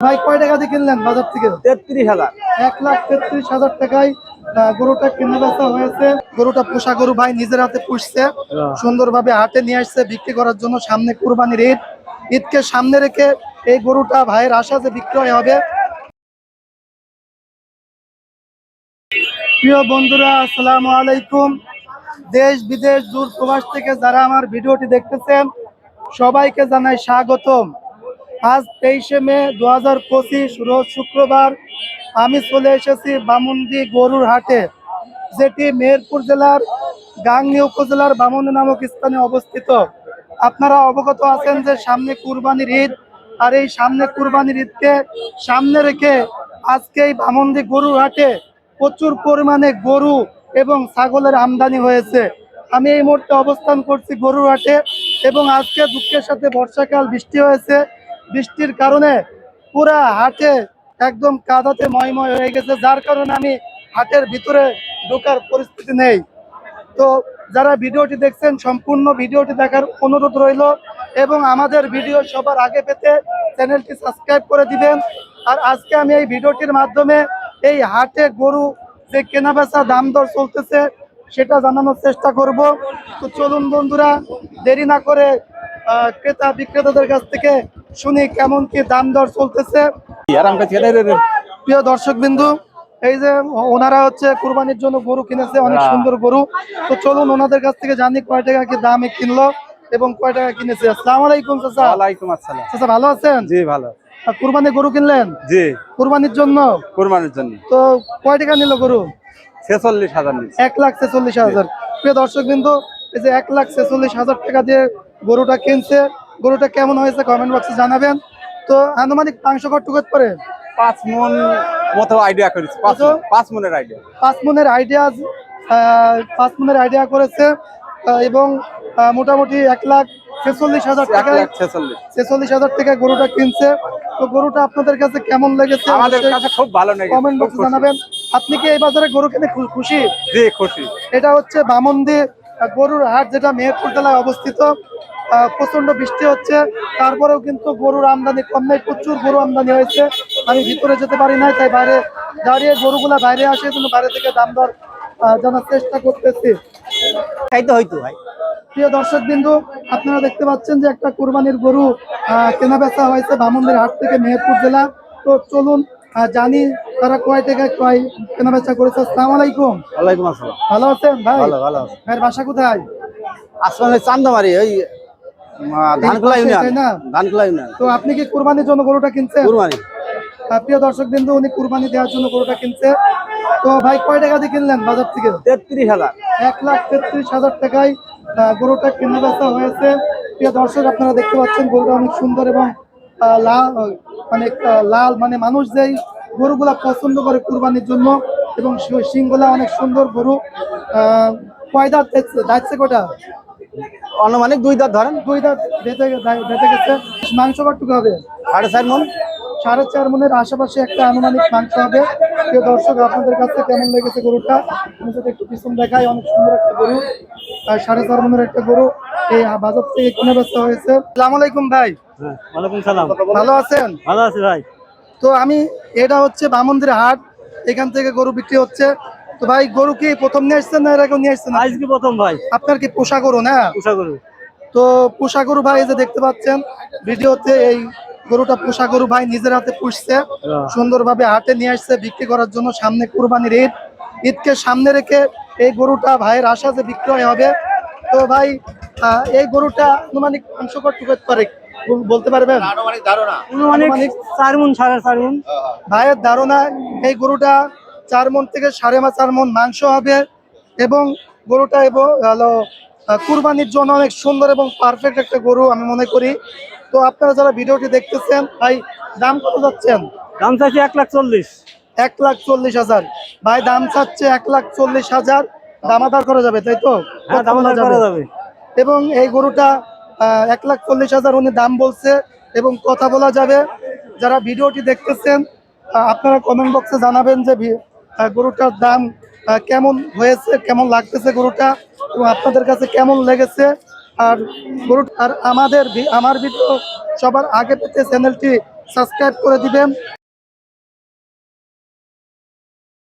ভাই কয় টাকা দিয়ে কিনলেন বাজার থেকে? তেত্রিশ হাজার। এক লাখ তেত্রিশ হাজার টাকায় গরুটা কিনে বেচা হয়েছে। গরুটা পোষা গরু ভাই নিজের হাতে পুষছে। সুন্দরভাবে হাটে নিয়ে আসছে বিক্রি করার জন্য সামনে কুরবানির ঈদ। ঈদকে সামনে রেখে এই গরুটা ভাইয়ের আশা যে বিক্রয় হবে। প্রিয় বন্ধুরা আসসালামু আলাইকুম। দেশ বিদেশ দূর প্রবাস থেকে যারা আমার ভিডিওটি দেখতেছেন সবাইকে জানাই স্বাগতম। আজ তেইশে মে দু হাজার পঁচিশ রোজ শুক্রবার আমি চলে এসেছি বামুন্দি গরুর হাটে, যেটি মেহেরপুর জেলার গাংনী উপজেলার বামুন্দি নামক স্থানে অবস্থিত। আপনারা অবগত আছেন যে সামনে কুরবানির ঈদ, আর এই সামনে কুরবানির ঈদকে সামনে রেখে আজকে এই বামন্দি গরুর হাটে প্রচুর পরিমাণে গরু এবং ছাগলের আমদানি হয়েছে। আমি এই মুহূর্তে অবস্থান করছি গরুর হাটে এবং আজকে দুঃখের সাথে বর্ষাকাল বৃষ্টি হয়েছে। বৃষ্টির কারণে পুরা হাটে একদম কাদাতে ময়ময় হয়ে গেছে, যার কারণে আমি হাটের ভিতরে ঢোকার পরিস্থিতি নেই। তো যারা ভিডিওটি দেখছেন, সম্পূর্ণ ভিডিওটি দেখার অনুরোধ রইল এবং আমাদের ভিডিও সবার আগে পেতে চ্যানেলটি সাবস্ক্রাইব করে দিবেন। আর আজকে আমি এই ভিডিওটির মাধ্যমে এই হাটে গরু যে কেনা বেচা দাম দর চলতেছে, সেটা জানানোর চেষ্টা করব। তো চলুন বন্ধুরা, দেরি না করে ক্রেতা বিক্রেতাদের কাছ থেকে শুনি কেমন কি দাম দর চলতেছে। প্রিয় দর্শক বিন্দু এই যে ওনারা হচ্ছে কুরবানির জন্য গরু কিনেছে অনেক সুন্দর গরু। তো চলুন ওনাদের কাছ থেকে জানি কয় টাকা কি দামে কিনলো এবং কয় টাকা কিনেছে। আসসালামু আলাইকুম চাচা। ওয়ালাইকুম আসসালাম। চাচা ভালো আছেন? জি ভালো কুরবানি গরু কিনলেন? জি। কুরবানির জন্য? কোরবানির জন্য। তো কয় টাকা নিল গরু? ছেচল্লিশ হাজার এক লাখ ছেচল্লিশ হাজার। প্রিয় দর্শক বিন্দু এই যে এক লাখ ছেচল্লিশ হাজার টাকা দিয়ে গরুটা কিনছে গরুটা কেমন হয়েছে কমেন্ট বক্সে জানাবেন। তো আনুমানিক মাংস কট্টু করতে পারে পাঁচ মন মতো আইডিয়া করেছি পাঁচ মনের আইডিয়া পাঁচ মনের আইডিয়া পাঁচ মনের আইডিয়া করেছে এবং মোটামুটি এক লাখ ছেচল্লিশ হাজার লাখ ছেচল্লিশ। হাজার টাকা গরুটা কিনছে। তো গরুটা আপনাদের কাছে কেমন লেগেছে? আমাদের কাছে খুব ভালো লেগেছে কমেন্ট বক্সে জানাবেন। আপনি কি এই বাজারে গরু কিনে খু- খুশি? জি খুশি। এটা হচ্ছে বামন্দি গরুর হাট যেটা মেহেরপুর জেলায় অবস্থিত প্রচণ্ড বৃষ্টি হচ্ছে। তারপরেও কিন্তু গরুর আমদানি কম নেই প্রচুর গরু আমদানি হয়েছে। আমি ভিতরে যেতে পারি নাই তাই বাইরে দাঁড়িয়ে গরুগুলা বাইরে আসে কিন্তু বাইরে থেকে দাম দর জানার চেষ্টা করতেছি। খাইতে হইতো ভাই। প্রিয় দর্শক বিন্দু আপনারা দেখতে পাচ্ছেন যে একটা কুরবানির গরু আহ, কেনা বেচা হয়েছে বামন্দির হাট থেকে মেহেরপুর জেলা। তো চলুন জানি তারা কয় টাকায় কয় কেনা বেচা করেছে। আসসালামু আলাইকুম। ওয়ালাইকুম আসসালাম। ভালো আছেন ভাই? ভালো ভালো আছে। ভাইয়ের বাসা কোথায়? আসলে চান্দামারি ওই ধানখোলা ইউনিয়ন? ধানখোলা ইউনিয়ন। তো আপনি কি কুরবানির জন্য গরুটা কিনছেন? কুরবানি। প্রিয় দর্শক বিন্দু উনি কুরবানি দেওয়ার জন্য গরুটা কিনছে। তো ভাই কয় টাকা দিয়ে কিনলেন বাজার থেকে? তেত্রিশ হাজার। এক লাখ তেত্রিশ হাজার টাকায় গরুটা কিনে বেচা হয়েছে। প্রিয় দর্শক আপনারা দেখতে পাচ্ছেন গরুটা অনেক সুন্দর এবং লাল অনেক লাল মানে মানুষ যেই গরুগুলা পছন্দ করে কুরবানির জন্য এবং সি- শিংগুলা অনেক সুন্দর গরু আহ, কয় দাঁত কটা আনুমানিক দুই দাঁত ধরেন। দুই দাঁত বেঁধে গে- গেছে। মাংস কটুকু হবে? সাড়ে চার মন। সাড়ে চার মনের আশেপাশে একটা আনুমানিক মাংস হবে। প্রিয় দর্শক আপনাদের কাছে কেমন লেগেছে গরুটা? আমি যদি একটু পিছন দেখাই অনেক সুন্দর একটা গরু। আর সাড়ে চার মনের একটা গরু। এই বাজার থেকে কিনে বেচা হয়েছে। সালাম আলাইকুম ভাই। ওয়ালাইকুম সালাম। ভালো আছেন? ভালো আছি ভাই। তো আমি এটা হচ্ছে বামন্দির হাট। এখান থেকে গরু বিক্রি হচ্ছে। তো ভাই গরু কি প্রথম নিয়ে আসছেন না এর আগে নিয়ে আসছেন? আজকে প্রথম ভাই। আপনার কি পোষা গরু না? উষা গরু। তো পোষা গরু ভাই যে দেখতে পাচ্ছেন ভিডিওতে এই গরুটা পোষা গরু ভাই নিজের হাতে পুষছে। সুন্দরভাবে হাটে নিয়ে আসছে বিক্রি করার জন্য সামনে কুরবানির ঈদ। ঈদকে সামনে রেখে এই গরুটা ভাইয়ের আশা যে বিক্রয় হবে। তো ভাই এই গরুটা আনুমানিক মাংস কত বল- বলতে পারবেন? চার মন সাড়ে চার মন। ভাইয়ের ধারণা এই গরুটা চার মন থেকে সাড়ে মা চার মন মাংস হবে এবং গরুটা এবং হলো কুরবানির জন্য অনেক সুন্দর এবং পারফেক্ট একটা গরু আমি মনে করি। তো আপনারা যারা ভিডিওটি দেখতেছেন ভাই দাম কত যাচ্ছেন? দাম চাইছি এক লাখ চল্লিশ। এক লাখ চল্লিশ হাজার। ভাই দাম চাচ্ছে এক লাখ চল্লিশ হাজার। দামাদার করা যাবে তাই তো? হ্যাঁ কথা দাম বলা করা যাবে। এবং এই গরুটা এক লাখ চল্লিশ হাজার উনি দাম বলছে এবং কথা বলা যাবে। যারা ভিডিওটি দেখতেছেন আপনারা কমেন্ট বক্সে জানাবেন যে গরুটার দাম কেমন হয়েছে, কেমন লাগতেছে গরুটা এবং আপনাদের কাছে কেমন লেগেছে। আর গরু, আর আমাদের আমার ভিডিও সবার আগে পেতে চ্যানেলটি সাবস্ক্রাইব করে দিবেন।